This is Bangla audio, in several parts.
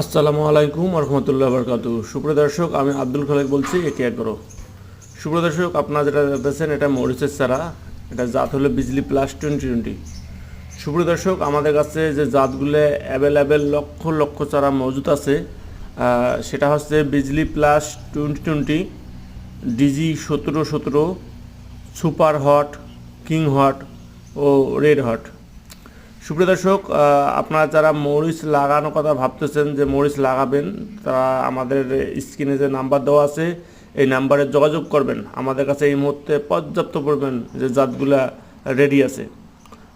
আসসালামু আলাইকুম রহমতুল্লাহ বরকাতু সুপ্রিয় দর্শক, আমি আব্দুল খালেক বলছি এগারো সুপ্রিয় দর্শক, আপনারা যেটা দেখতেছেন, এটা মরিচের চারা এটা জাত হলো বিজলি প্লাস টোয়েন্টি টোয়েন্টি। সুপ্রিয় দর্শক, আমাদের কাছে যে জাতগুলো অ্যাভেলেবেল লক্ষ লক্ষ চারা মজুদ আছে সেটা হচ্ছে Bijli plus twenty twenty, DG সতেরো সতেরো, সুপার হট, কিং হট ও রেড হট। সুপ্রিয় দর্শক আপনারা যারা মরিচ লাগানোর কথা ভাবতেছেন যে মরিচ লাগাবেন, তারা আমাদের স্ক্রিনে যে নাম্বার দেওয়া আছে, এই নাম্বারে যোগাযোগ করবেন। আমাদের কাছে এই মুহূর্তে পর্যাপ্ত পরিমাণ যে জাতগুলা রেডি আছে।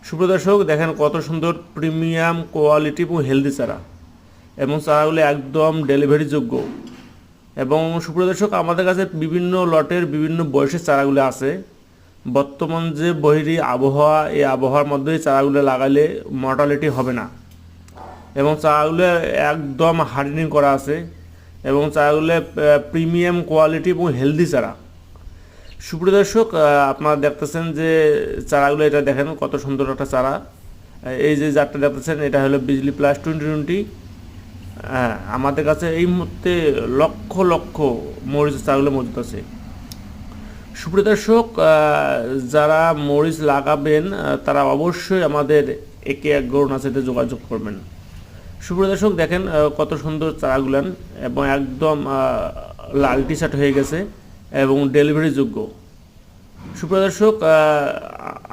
সুপ্রিয় দর্শক, দেখেন কত সুন্দর প্রিমিয়াম কোয়ালিটি এবং হেলদি চারা। এবং চারাগুলো একদম ডেলিভারি যোগ্য। এবং সুপ্রিয় দর্শক, আমাদের কাছে বিভিন্ন লটের বিভিন্ন বয়সের চারাগুলো আছে। বর্তমান যে বহিরি আবহাওয়া, এই আবহাওয়ার মধ্যেই চারাগুলো লাগালে মর্টালিটি হবে না। এবং চারাগুলো একদম হার্ডেনিং করা আছে এবং চারাগুলো প্রিমিয়াম কোয়ালিটি এবং হেলদি চারা। সুপ্রিয় দর্শক আপনারা দেখতেছেন যে চারাগুলো এটা দেখেন কত সুন্দর একটা চারা। এই যে জাতটা দেখতেছেন, এটা হলো বিজলি প্লাস টোয়েন্টি টোয়েন্টি হ্যাঁ আমাদের কাছে এই মুহূর্তে লক্ষ লক্ষ মরিচ চারাগুলো মজুদ আছে। সুপ্রিয় দর্শক যারা মরিচ লাগাবেন তারা অবশ্যই আমাদের একে এক গরুন আছে যোগাযোগ করবেন। সুপ্রিয় দর্শক, দেখেন কত সুন্দর চারাগুলান এবং একদম লাল টি শার্ট হয়ে গেছে এবং ডেলিভারি যোগ্য। সুপ্রিয় দর্শক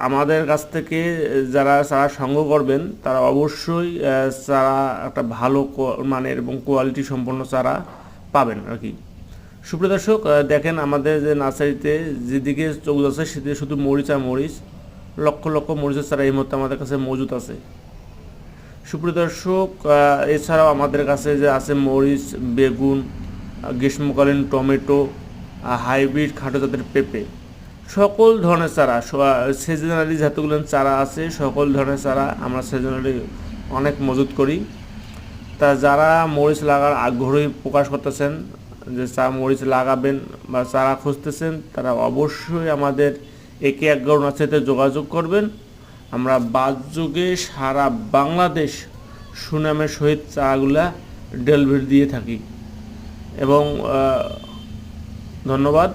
আমাদের কাছ থেকে যারা চারা সংগ্রহ করবেন, তারা অবশ্যই চারা একটা ভালো মানের এবং কোয়ালিটি সম্পন্ন চারা পাবেন আর কি। সুপ্রিয় দর্শক দেখেন আমাদের যে নার্সারিতে যেদিকে চোখ যাচ্ছে সেদিকে শুধু মরিচ আর মরিচ, লক্ষ লক্ষ মরিচের চারা এই মুহূর্তে আমাদের কাছে মজুদ আছে। সুপ্রিয় দর্শক এছাড়াও আমাদের কাছে যে আছে মরিচ, বেগুন গ্রীষ্মকালীন টমেটো হাইব্রিড খাটো জাতের পেঁপে। সকল ধরনের চারা সিজনালি যতগুলো চারা আছে, সকল ধরনের চারা আমরা সিজনালি অনেক মজুত করি। তা যারা মরিচ লাগার আগ্রহী প্রকাশ করতেছেন যে চা মরিচ লাগাবেন বা চারা খুঁজতেছেন, তারা অবশ্যই আমাদের একে এক সাথে যোগাযোগ করবেন। আমরা বাদযোগে সারা বাংলাদেশ সুনামের সহিত চাগুলা ডেলিভারি দিয়ে থাকি। এবং ধন্যবাদ।